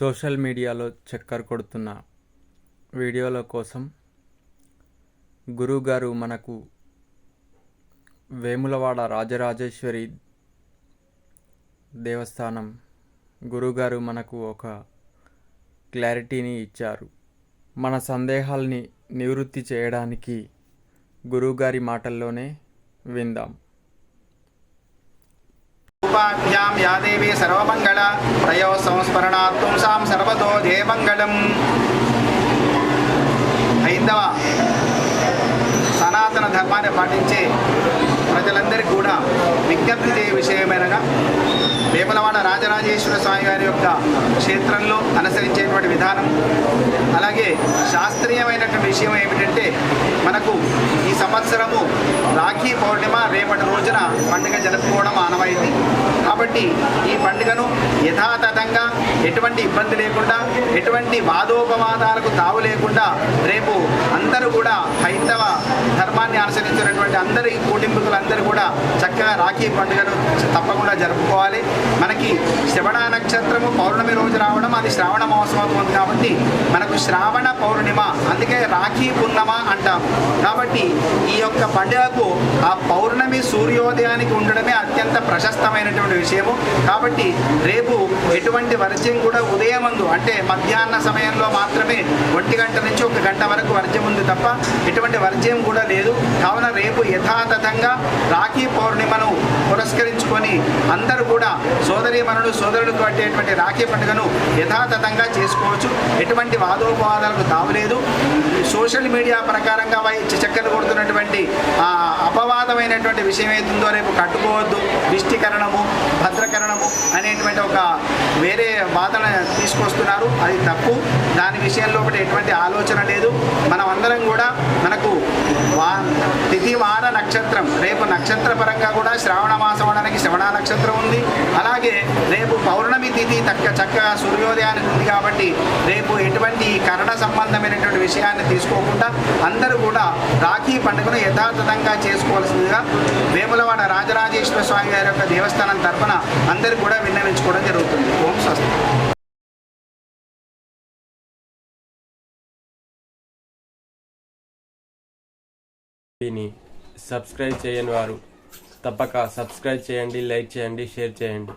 Social మీడియాలో చక్కర్ కొడుతున్న వీడియోల కోసం గురువుగారు మనకు వేములవాడ రాజరాజేశ్వరి దేవస్థానం గురువుగారు మనకు ఒక క్లారిటీని ఇచ్చారు. మన సందేహాల్ని నివృత్తి చేయడానికి గురువుగారి మాటల్లోనే విందాం. ఉపాభ్యాం యాదేవి సర్వమంగళ తయో సంస్మరణాత్ పుంసాం సర్వతో జయమంగళం హైందవ సనాతన ధర్మాన్ని పాటించే ప్రజలందరికీ కూడా విజ్ఞప్తి చేయ విషయమేనగా వేములవాడ రాజరాజేశ్వర స్వామి గారి యొక్క క్షేత్రంలో అనుసరించేటువంటి విధానం అలాగే శాస్త్రీయమైనటువంటి విషయం ఏమిటంటే మనకు ఈ సంవత్సరము రాఖీ పౌర్ణిమ రేపటి రోజున పండుగ జరుపుకోవడం ఆనవాయితీ. కాబట్టి ఈ పండుగను యథాతథంగా ఎటువంటి ఇబ్బంది లేకుండా ఎటువంటి వాదోపవాదాలకు తావు లేకుండా రేపు అందరూ కూడా హైందవ ధర్మాన్ని అనుసరించినటువంటి అందరి కుటుంబీకులందరూ కూడా చక్కగా రాఖీ పండుగను తప్పకుండా జరుపుకోవాలి. మనకి శ్రవణ నక్షత్రము పౌర్ణమి రోజు రావడం అది శ్రావణ మహోత్సవం ఉంది కాబట్టి మనకు శ్రావణ పౌర్ణిమ అందుకే రాఖీ పున్నమ అంటాం కాబట్టి ఈ యొక్క పండుగకు ఆ పౌర్ణమి సూర్యోదయానికి ఉండడమే అత్యంత ప్రశస్తమైనటువంటి విషయము. కాబట్టి రేపు ఎటువంటి వర్జ్యం కూడా ఉదయమందు అంటే మధ్యాహ్న సమయంలో మాత్రమే ఒంటి గంట నుంచి ఒక గంట వరకు వర్జ్యం ఉంది తప్ప ఎటువంటి వర్జ్యం కూడా లేదు. కావున రేపు యథాతథంగా రాఖీ పౌర్ణిమను పురస్కరించుకొని అందరూ కూడా సోదరీమణులు సోదరులకు పట్టేటువంటి రాఖీ పండుగను యథాతథంగా చేసుకోవచ్చు. ఎటువంటి వాదోపవాదాలకు తావులేదు. సోషల్ మీడియా ప్రకారంగా వై చక్కలు కొడుతున్నటువంటి అపవాదమైనటువంటి విషయం ఏదుందో రేపు కట్టుకోవద్దు. విష్టికరణము భద్రకరణము అనేటువంటి ఒక వేరే వాదన తీసుకొస్తున్నారు. అది తప్పు. దాని విషయంలో ఒకటి ఎటువంటి ఆలోచన లేదు. మనం అందరం కూడా మనకు వా తిథి వార నక్షత్రం రేపు నక్షత్ర పరంగా కూడా శ్రావణ మాసం అవడానికి శ్రవణ నక్షత్రం ఉంది. అలాగే రేపు పౌర్ణమి తిథి తక్క చక్కగా సూర్యోదయానికి ఉంది కాబట్టి రేపు ఎటువంటి కరణ సంబంధమైనటువంటి విషయాన్ని తీసుకోకుండా అందరూ కూడా రాఖీ పండుగను యథాతథంగా చేసుకోవాల్సిందిగా వేములవాడ రాజరాజేశ్వర స్వామి గారి యొక్క దేవస్థానం తరఫున అందరూ కూడా విన్నవించుకోవడం జరుగుతుంది. ఓం స్వస్తి. దీన్ని సబ్స్క్రైబ్ చేయని వారు తప్పక సబ్స్క్రైబ్ చేయండి లైక్ చేయండి షేర్ చేయండి.